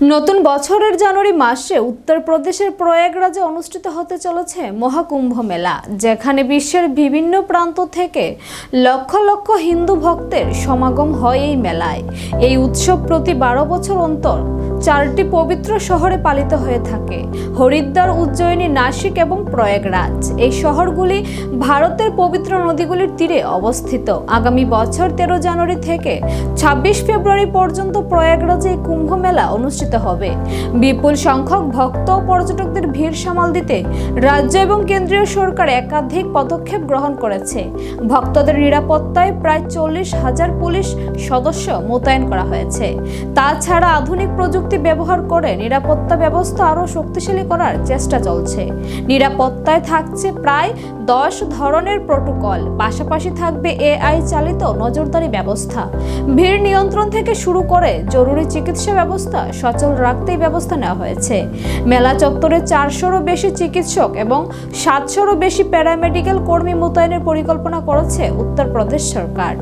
নতুন বছরের জানুয়ারি মাসে উত্তরপ্রদেশের প্রয়াগরাজে অনুষ্ঠিত হতে চলেছে মহাকুম্ভ মেলা, যেখানে বিশ্বের বিভিন্ন প্রান্ত থেকে লক্ষ লক্ষ হিন্দু ভক্তের সমাগম হয় এই মেলায়। এই উৎসব প্রতি বারো বছর অন্তর চারটি পবিত্র শহরে পালিত হয়ে থাকে। হরিদ্বার, উজ্জয়িনী, নাসিক এবং প্রয়াগরাজ। এই শহরগুলি ভারতের পবিত্র নদীগুলির তীরে অবস্থিত। আগামী বছর তেরো জানুয়ারি থেকে ছাব্বিশ ফেব্রুয়ারি পর্যন্ত প্রয়াগরাজে এই কুম্ভ মেলা অনুষ্ঠিত হবে। বিপুল সংখ্যক ভক্ত ও পর্যটকদের ভিড় সামাল দিতে রাজ্য এবং কেন্দ্রীয় সরকার একাধিক পদক্ষেপ গ্রহণ করেছে। ভক্তদের নিরাপত্তায় প্রায় চল্লিশ হাজার পুলিশ সদস্য মোতায়েন করা হয়েছে। তাছাড়া আধুনিক প্রযুক্তি ব্যবহার করে নিরাপত্তা ব্যবস্থা আরও শক্তিশালী করার চেষ্টা চলছে। নিরাপত্তায় থাকছে প্রায় দশ ধরনের প্রোটোকল, পাশাপাশি থাকবে এআই চালিত নজরদারি ব্যবস্থা। ভিড় নিয়ন্ত্রণ থেকে শুরু করে জরুরি চিকিৎসা ব্যবস্থা সচল রাখতেই ব্যবস্থা নেওয়া হয়েছে। মেলা চত্বরে চারশোরও বেশি চিকিৎসক এবং সাতশোরও বেশি প্যারামেডিক্যাল কর্মী মোতায়েনের পরিকল্পনা করেছে উত্তরপ্রদেশ সরকার।